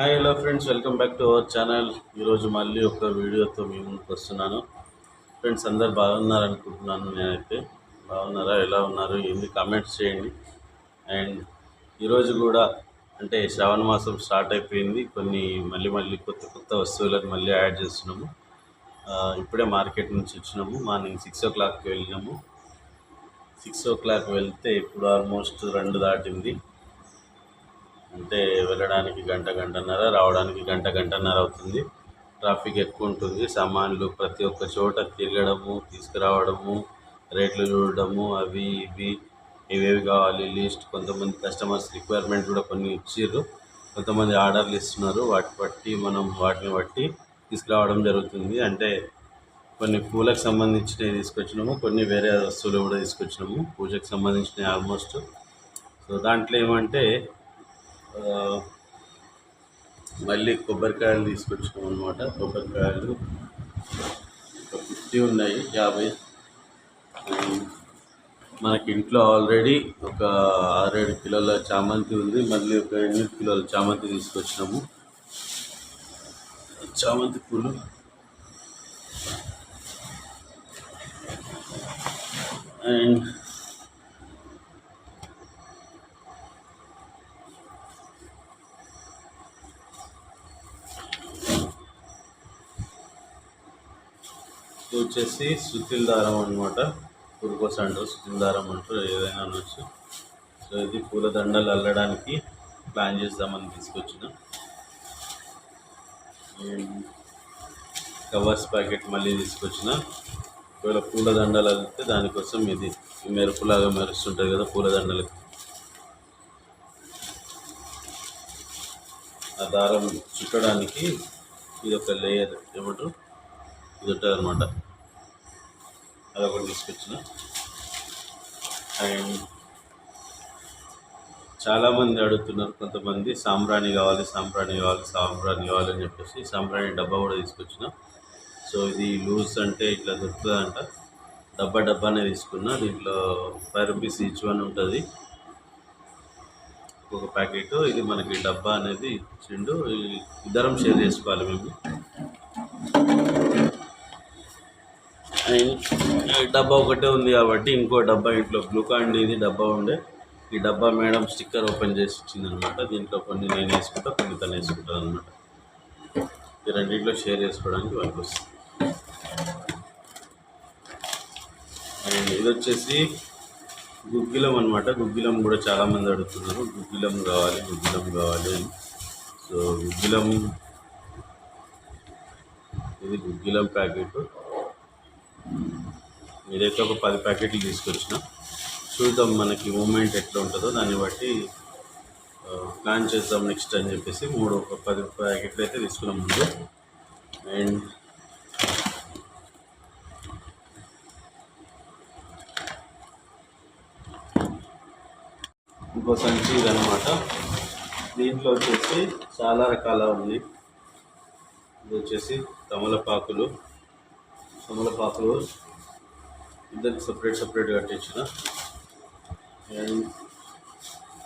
Hi hello friends welcome back to our channel ఈరోజు మళ్ళీ ఒక వీడియోతో మీ ముందుకు వస్తున్నాను. ఫ్రెండ్స్ అందరు బాగున్నారనుకుంటున్నాను నేనైతే. బాగున్నారా? ఎలా ఉన్నారు? ఏంది? కామెంట్స్ చేయండి. అండ్ ఈరోజు కూడా అంటే శ్రావణ మాసం స్టార్ట్ అయిపోయింది. కొన్ని మళ్ళీ మళ్ళీ కొత్త కొత్త వస్తువులను మళ్ళీ యాడ్ చేస్తున్నాము. ఇప్పుడే మార్కెట్ నుంచి వచ్చినాము. మార్నింగ్ సిక్స్ ఓ క్లాక్కి వెళ్ళినాము. సిక్స్ ఓ క్లాక్ వెళ్తే ఇప్పుడు ఆల్మోస్ట్ రెండు దాటింది. అంటే వెళ్ళడానికి గంట గంటన్నర రావడానికి గంట గంటన్నర అవుతుంది. ట్రాఫిక్ ఎక్కువ ఉంటుంది. సామాన్లు ప్రతి ఒక్క చోట తిరగడము తీసుకురావడము రేట్లు చూడడము అవి ఇవి ఇవేవి కావాలి లిస్ట్. కొంతమంది కస్టమర్స్ రిక్వైర్మెంట్ కూడా కొన్ని ఇచ్చిర్రు. కొంతమంది ఆర్డర్లు ఇస్తున్నారు. వాటి బట్టి మనం వాటిని బట్టి తీసుకురావడం జరుగుతుంది. అంటే కొన్ని పూలకు సంబంధించినవి తీసుకొచ్చినాము కొన్ని వేరే వస్తువులు కూడా తీసుకొచ్చినాము. పూజకు సంబంధించినవి ఆల్మోస్ట్. సో దాంట్లో ఏమంటే మళ్ళీ కొబ్బరికాయలు తీసుకొచ్చినాం అనమాట కొబ్బరికాయలు ఒక ఫిఫ్టీ ఉన్నాయి యాభై. మనకి ఇంట్లో ఆల్రెడీ ఒక ఆరేడు కిలోల చామంతి ఉంది. మళ్ళీ ఒక ఎనిమిది కిలోల చామంతి తీసుకొచ్చినాము. చామంతి పూలు. అండ్ వచ్చేసి సుతిల్ దారం అనమాట పురుకోస అంటారు సుతిల్ దారం అంటారు ఏదైనా అనొచ్చు. సో ఇది పూల దండలు అల్లడానికి ప్లాన్ చేద్దామని తీసుకొచ్చిన. కవర్స్ ప్యాకెట్ మళ్ళీ తీసుకొచ్చిన. ఒకవేళ పూల దండలు అల్లితే దానికోసం ఇది మెరుపులాగా మెరుస్తుంటుంది కదా పూల దండలకి. ఆ దారం చుట్టడానికి ఇది ఒక లేయర్ ఏమంటారు? ఇది ఉంటుంది అనమాట అదొకటి తీసుకొచ్చిన. అండ్ చాలామంది అడుగుతున్నారు కొంతమంది సాంబ్రాణి కావాలి సాంబ్రాణి కావాలి సాంబ్రాణి కావాలి అని చెప్పేసి సాంబ్రాణి డబ్బా కూడా తీసుకొచ్చిన. సో ఇది లూజ్ అంటే ఇట్లా దొరుకుతుందంట. డబ్బా డబ్బానే తీసుకున్నా. దీంట్లో ఫైవ్ రూపీస్ ఈచ్ వన్ ఉంటుంది. ఒక ప్యాకెట్. ఇది మనకి డబ్బా అనేది ఇచ్చిండు. ఇద్దరం షేర్ చేసుకోవాలి మేము. డబ్బా ఒకటే ఉంది కాబట్టి ఇంకో డబ్బా ఇంట్లో గ్లూకాన్ ఇది డబ్బా ఉండే. ఈ డబ్బా మేడం స్టిక్కర్ ఓపెన్ చేసి ఇచ్చింది అనమాట దీంట్లో కొన్ని నేను వేసుకుంటా కొన్ని తను వేసుకుంటాను అనమాట. ఈ రెండింటిలో షేర్ చేసుకోవడానికి వాళ్ళకి వస్తుంది. అండ్ ఇది వచ్చేసి గుగ్గిలం అనమాట. గుగ్గిలం కూడా చాలామంది అడుగుతున్నారు. గుగ్గిలం కావాలి గుగ్గిలం కావాలి అని. సో గుగ్గిలం ఇది గుగ్గిలం ప్యాకెట్. ఇదైతే ఒక పది ప్యాకెట్లు తీసుకొచ్చిన చూద్దాం మనకి మూమెంట్ ఎట్లా ఉంటుందో. దాన్ని బట్టి ప్లాన్ చేద్దాం నెక్స్ట్ అని చెప్పేసి మూడు ఒక పది ప్యాకెట్లు అయితే తీసుకున్నాం ముందు. అండ్ ఇంకో సంచి ఇదనమాట దీంట్లో వచ్చేసి చాలా రకాల ఉంది. ఇది వచ్చేసి తమలపాకులు. తమలపాకులు ఇద్దరికి సపరేట్ సపరేట్ కట్టించిన. అండ్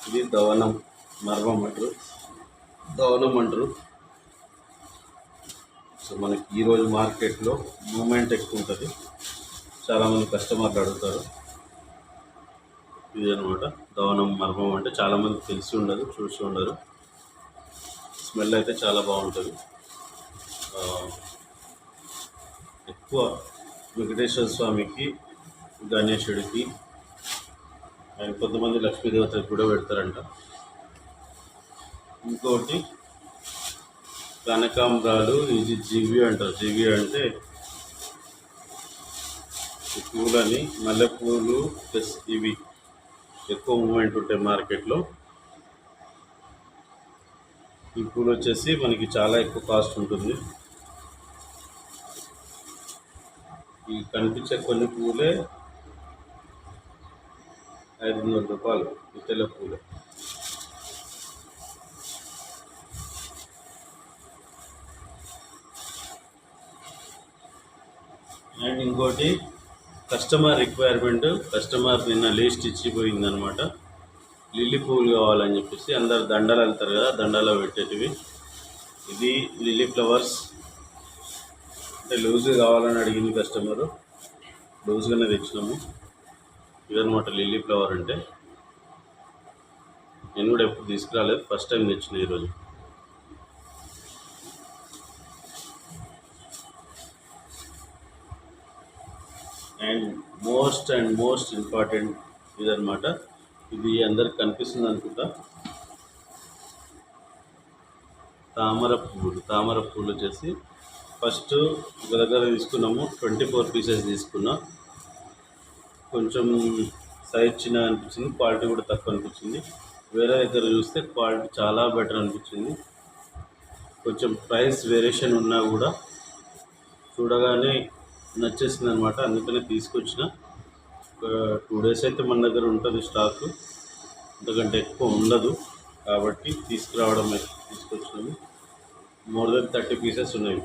ఇది దవనం మర్మం అంటారు. దవనం అంటారు. సో మనకి ఈరోజు మార్కెట్లో మూమెంట్ ఎక్కువ ఉంటుంది. చాలామంది కస్టమర్లు అడుగుతారు. ఇది అనమాట. దవనం మర్మం అంటే చాలామంది తెలిసి ఉండదు చూసి ఉండరు. స్మెల్ అయితే చాలా బాగుంటుంది. ఎక్కువ వెంకటేశ్వర స్వామికి గణేశుడికి. ఆయన కొంతమంది లక్ష్మీదేవతలకు కూడా పెడతారంట. ఇంకోటి కనకాంబరాలు ఇది జివి అంటారు. జివి అంటే ఈ పూలని మల్లెపూలు ప్లస్ ఇవి. ఎక్కువ మూమెంట్ ఉంటాయి మార్కెట్లో. ఈ పూలు వచ్చేసి మనకి చాలా ఎక్కువ కాస్ట్ ఉంటుంది. ఈ కనిపించే కొన్ని పూలే ఐదు వందల రూపాయలు ఇతల తెల్ల అండ్ ఇంకోటి కస్టమర్ రిక్వైర్మెంట్ కస్టమర్ నిన్న లిస్ట్ ఇచ్చిపోయిందనమాట. లిల్లీ పువ్వులు కావాలని చెప్పేసి అందరు దండలు వెళ్తారు కదా దండలో పెట్టేటివి. ఇది లిల్లీ ఫ్లవర్స్. అంటే లూజ్ కావాలని అడిగింది కస్టమరు. లూజ్గానే తెచ్చినాము. ఇదనమాట లిల్లీ ఫ్లవర్ అంటే నేను కూడా ఎప్పుడు తీసుకురాలేదు. ఫస్ట్ టైం తెచ్చిన ఈరోజు. And most and most important ఇదనమాట ఇది అందరికి కనిపిస్తుంది అనుకుంటా. తామర పువ్వులు తామర పువ్వులు వచ్చేసి ఫస్ట్ ఒక దగ్గర తీసుకున్నాము. ట్వంటీ ఫోర్ పీసెస్ తీసుకున్నాం. కొంచెం సైజ్ చిన్న అనిపించింది. క్వాలిటీ కూడా తక్కువ అనిపించింది. వేరే దగ్గర చూస్తే క్వాలిటీ చాలా బెటర్ అనిపించింది. కొంచెం ప్రైస్ వేరియేషన్ ఉన్నా కూడా చూడగానే నచ్చేసింది అనమాట అందుకనే తీసుకొచ్చిన. ఒక టూ డేస్ అయితే మన దగ్గర ఉంటుంది స్టాక్ అంతకంటే ఎక్కువ ఉండదు. కాబట్టి తీసుకురావడం తీసుకొచ్చినవి తీసుకొచ్చినాము మోర్ దెన్ థర్టీ పీసెస్ ఉన్నాయి.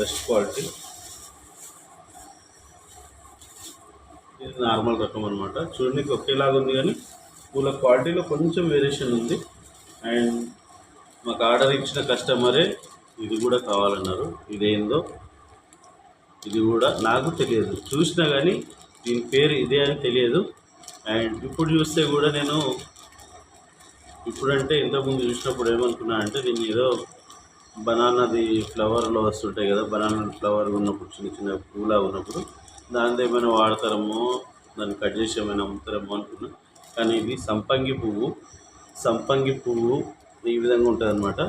Best quality. ఇది నార్మల్ రకం అనమాట చూడడానికి ఒకేలాగా ఉంది కానీ పూల క్వాలిటీలో కొంచెం వేరియేషన్ ఉంది. అండ్ మాకు ఆర్డర్ ఇచ్చిన కస్టమరే ఇది కూడా కావాలన్నారు. ఇదేందో? ఇది కూడా నాకు తెలియదు. చూసినా కానీ దీని పేరు ఇదే అని తెలియదు. అండ్ ఇప్పుడు చూస్తే కూడా నేను ఇప్పుడంటే ఇంతకుముందు చూసినప్పుడు ఏమనుకున్నా అంటే దీన్ని ఏదో బనానాది ఫ్లవర్లో వస్తుంటాయి కదా బనానా ఫ్లవర్ ఉన్నప్పుడు చిన్న చిన్న పువ్వులా ఉన్నప్పుడు దానిది ఏమైనా వాడతారేమో దాన్ని కట్ చేసి ఏమైనా అమ్ముతారేమో అనుకున్నా. కానీ ఇది సంపంగి పువ్వు సంపంగి పువ్వు ఈ విధంగా ఉంటుంది అనమాట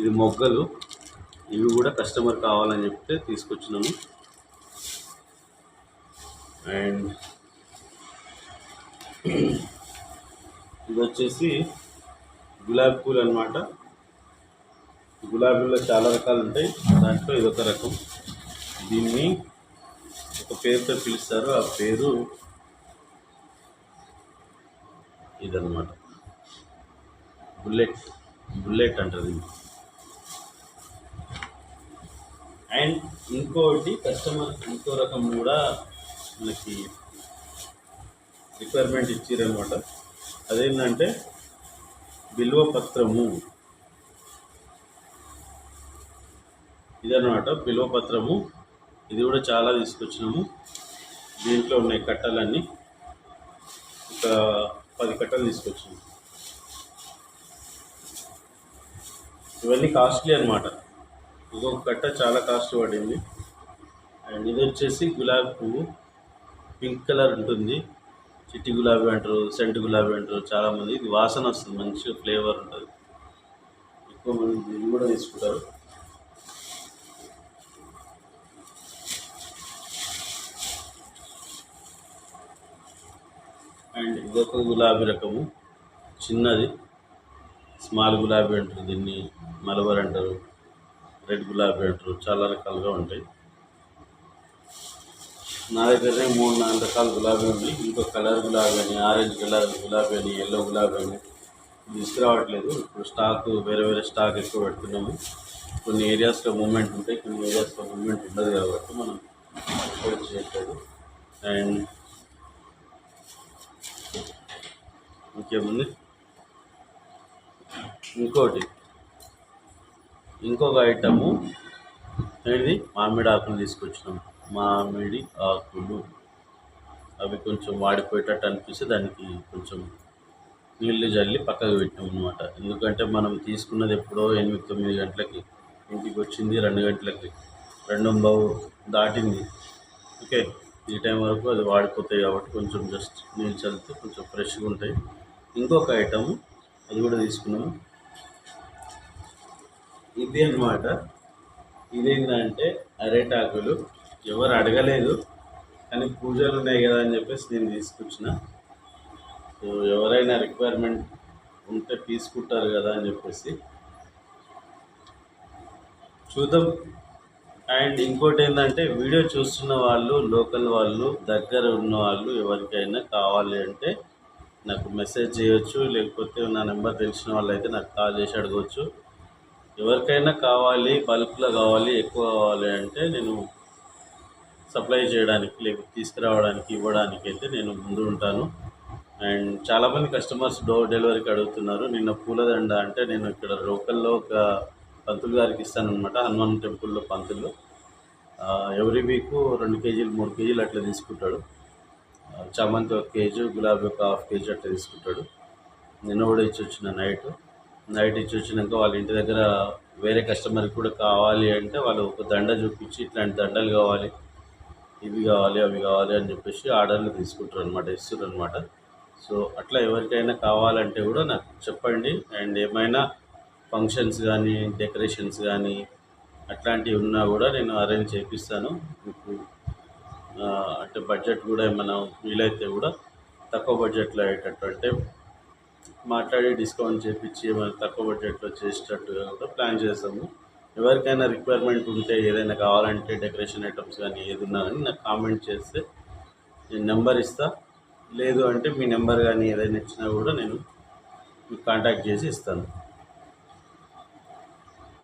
ఇది మొగ్గలు ఇవి కూడా కస్టమర్ కావాలని చెప్తే తీసుకొచ్చినాము. అండ్ ఇది వచ్చేసి గులాబీ పూలు అనమాట గులాబీలో చాలా రకాలు ఉంటాయి. దాంట్లో ఇది ఒక రకం. దీన్ని ఒక పేరుతో పిలుస్తారు. ఆ పేరు ఇదన్నమాట. బుల్లెట్. బుల్లెట్ అంటారు ఇది అండ్ ఇంకోటి కస్టమర్ ఇంకో రకం కూడా మనకి రిక్వైర్మెంట్ ఇచ్చారనమాట అదేంటంటే బిల్వ ఇదన్నమాట పిలువపత్రము ఇది కూడా చాలా తీసుకొచ్చినాము. దీంట్లో ఉన్నాయి కట్టలన్నీ. ఒక పది కట్టలు తీసుకొచ్చినాము ఇవన్నీ కాస్ట్లీ అనమాట ఇంకొక కట్ట చాలా కాస్ట్ పడింది. అండ్ ఇది వచ్చేసి గులాబీ పువ్వు. పింక్ కలర్ ఉంటుంది. చిట్టి గులాబీ అంటారు సెంట్ గులాబీ అంటారు చాలామంది ఇది వాసన వస్తుంది మంచిగా ఫ్లేవర్ ఉంటుంది. ఎక్కువ మంది దీన్ని కూడా తీసుకుంటారు అండ్ ఇదొక గులాబీ రకము. చిన్నది. స్మాల్ గులాబీ అంటారు దీన్ని. మలబర్ అంటారు. రెడ్ గులాబీ అంటారు. చాలా రకాలుగా ఉంటాయి. నా దగ్గరనే మూడు నాలుగు రకాల గులాబీ ఉంది. ఇంకో కలర్ గులాబీ అని ఆరెంజ్ కలర్ గులాబీ అని ఎల్లో గులాబీ అని తీసుకురావట్లేదు. ఇప్పుడు స్టాక్ వేరే వేరే స్టాక్ ఎక్కువ పెడుతున్నాము. కొన్ని ఏరియాస్లో మూమెంట్ ఉంటాయి కొన్ని ఏరియాస్లో మూమెంట్ ఉండదు కాబట్టి మనం చేయట్లేదు. అండ్ ఇంకేముంది? ఇంకోటి. ఇంకొక ఐటము ఏంటిది? మామిడి ఆకులు తీసుకొచ్చినాం. మామిడి ఆకులు. అవి కొంచెం వాడిపోయేటట్టు అనిపిస్తే దానికి కొంచెం నీళ్ళు జల్లి పక్కకు పెట్టాం అనమాట ఎందుకంటే మనం తీసుకున్నది ఎప్పుడో ఎనిమిది తొమ్మిది గంటలకి ఇంటికి వచ్చింది రెండు గంటలకి. రెండు బావు దాటింది. ఓకే ఈ టైం వరకు అది వాడిపోతాయి కాబట్టి కొంచెం జస్ట్ నీళ్ళు చల్లితే కొంచెం ఫ్రెష్గా ఉంటాయి. ఇంకొక ఐటమ్ అది కూడా తీసుకున్నాము. ఇది అన్నమాట. ఇదేంటంటే అరేటాకులు. ఎవరు అడగలేదు కానీ పూజలు ఉన్నాయి కదా అని చెప్పేసి నేను తీసుకొచ్చిన. సో ఎవరైనా రిక్వైర్మెంట్ ఉంటే తీసుకుంటారు కదా అని చెప్పేసి. చూద్దాం. అండ్ ఇంకోటి ఏంటంటే వీడియో చూస్తున్న వాళ్ళు లోకల్ వాళ్ళు దగ్గర ఉన్న వాళ్ళు ఎవరికైనా కావాలి అంటే నాకు మెసేజ్ చేయొచ్చు లేకపోతే నా నెంబర్ తెలిసిన వాళ్ళు అయితే నాకు కాల్ చేసి అడగవచ్చు ఎవరికైనా కావాలి బల్క్లో కావాలి ఎక్కువ కావాలి అంటే నేను సప్లై చేయడానికి లేకపోతే తీసుకురావడానికి ఇవ్వడానికి అయితే నేను ముందు ఉంటాను. అండ్ చాలామంది కస్టమర్స్ డోర్ డెలివరీకి అడుగుతున్నారు. నిన్న పూలదండ అంటే నేను ఇక్కడ లోకల్లో ఒక పంతులు గారికి ఇస్తానమాట హనుమాన్ టెంపుల్లో పంతులు. ఎవ్రీ వీక్ రెండు కేజీలు మూడు కేజీలు అట్లా తీసుకుంటాడు. చామంతి ఒక కేజీ గులాబీ ఒక హాఫ్ కేజీ అట్లా తీసుకుంటాడు. నిన్న కూడా ఇచ్చి వచ్చిన నైట్. నైట్ ఇచ్చి వచ్చినాక వాళ్ళ ఇంటి దగ్గర వేరే కస్టమర్కి కూడా కావాలి అంటే వాళ్ళు ఒక దండ చూపించి ఇట్లాంటి దండలు కావాలి ఇవి కావాలి అవి కావాలి అని చెప్పేసి ఆర్డర్లు తీసుకుంటారు అనమాట ఇస్తారు అనమాట సో అట్లా ఎవరికైనా కావాలంటే కూడా నాకు చెప్పండి. అండ్ ఏమైనా ఫంక్షన్స్ కానీ డెకరేషన్స్ కానీ అట్లాంటివి ఉన్నా కూడా నేను అరేంజ్ చేపిస్తాను. మీకు అంటే బడ్జెట్ కూడా ఏమైనా వీలైతే కూడా తక్కువ బడ్జెట్లో అయ్యేటట్టు అంటే మాట్లాడి డిస్కౌంట్ చేపించి ఏమైనా తక్కువ బడ్జెట్లో చేసేటట్టుగా కూడా ప్లాన్ చేస్తాము. ఎవరికైనా రిక్వైర్మెంట్ ఉంటే ఏదైనా కావాలంటే డెకరేషన్ ఐటమ్స్ కానీ ఏది ఉన్నా కానీ నాకు కామెంట్ చేస్తే నేను నెంబర్ ఇస్తా. లేదు అంటే మీ నెంబర్ కానీ ఏదైనా ఇచ్చినా కూడా నేను మీకు కాంటాక్ట్ చేసి ఇస్తాను.